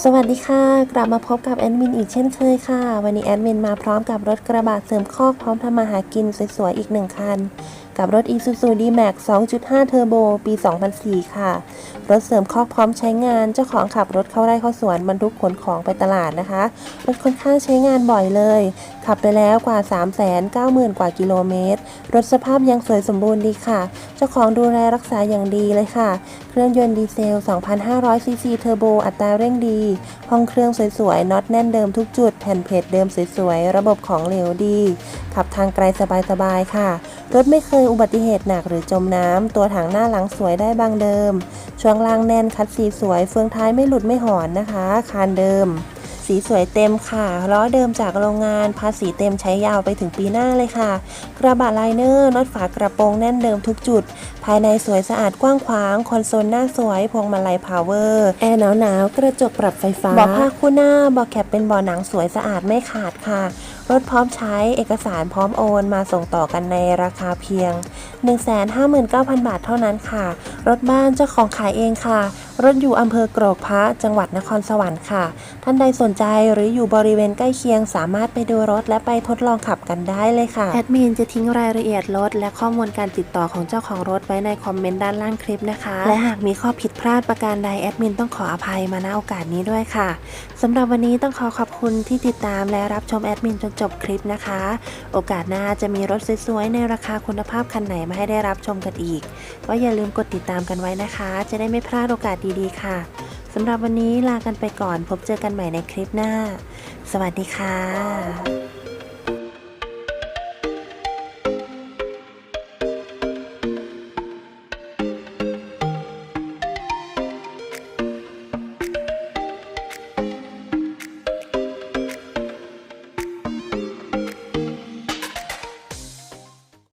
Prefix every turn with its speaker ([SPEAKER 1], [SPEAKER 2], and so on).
[SPEAKER 1] สวัสดีค่ะ กลับมาพบกับแอดมินอีกเช่นเคยค่ะ วันนี้แอดมินมาพร้อมกับรถกระบะเสริมคอกพร้อมทำมาหากินสวยๆอีกหนึ่งคัน กับรถ Isuzu D-Max 2.5 Turbo ปี 2004 ค่ะ รถเสริมคอกพร้อมใช้งานเจ้าของขับรถเข้าไร่เข้าสวนบรรทุกขนของไปตลาดนะคะรถค่อนข้างใช้งานบ่อยเลย ขับไปแล้วกว่า 390,000 กว่ากิโลเมตร รถสภาพยังสวยสมบูรณ์ดีค่ะ เจ้าของดูแลรักษาอย่างดีเลยค่ะ เครื่องยนต์ดีเซล 2,500ซีซีเทอร์โบอัตราเร่งดีห้องเครื่องสวยๆน็อตแน่นเดิมทุกจุด แผ่นเพจเดิมสวยๆ ระบบของเหลวดี ขับทางไกลสบายๆ ค่ะ รถไม่เคยอุบัติเหตุหนักหรือจมน้ำ ตัวถังหน้าหลังสวยได้บางเดิม ช่วงล่างแน่นคัดสีสวย เฟืองท้ายไม่หลุดไม่หอนนะคะ คานเดิม สีสวยเต็มค่ะล้อเดิมจากโรงงานภาษีเต็มใช้ยาวไปถึงปีหน้าเลยค่ะ กระบะไลเนอร์น็อตฝากระโปรงแน่นเดิมทุกจุด ภายในสวยสะอาดกว้างขวางคอนโซลหน้าสวยพวงมาลัยพาวเวอร์แอร์หนาวๆกระจกปรับไฟฟ้าเบอกผ้าคู่หน้าเบอแคปเป็นเบาะหนังสวยสะอาดไม่ขาดค่ะรถพร้อมใช้เอกสารพร้อมโอนมาส่งต่อกันในราคาเพียง 159,000 บาทเท่านั้นค่ะ รถบ้านเจ้าของขายเองค่ะ รถอยู่อำเภอโกรกพระจังหวัดนครสวรรค์ค่ะ ท่านใดสนใจหรืออยู่บริเวณใกล้เคียงสามารถไปดูรถและไปทดลองขับกันได้เลยค่ะ แอดมินจะทิ้งรายละเอียดรถและข้อมูลการติดต่อของเจ้าของรถไว้ในคอมเมนต์ด้านล่างคลิปนะคะ และหากมีข้อผิดพลาดประการใดแอดมินต้องขออภัยมาณโอกาสนี้ด้วยค่ะสำหรับวันนี้ต้องขอขอบคุณที่ติดตามและรับชมแอดมินจนจบคลิปนะคะ โอกาสหน้าจะมีรถสวยๆในราคาคุณภาพคันไหนมาให้ได้รับชมกันอีก ก็อย่าลืมกดติดตามกันไว้นะคะ จะได้ไม่พลาดโอกาสดีๆ ค่ะสำหรับวันนี้ลากันไปก่อนพบเจอกันใหม่ในคลิปหน้า สวัสดีค่ะ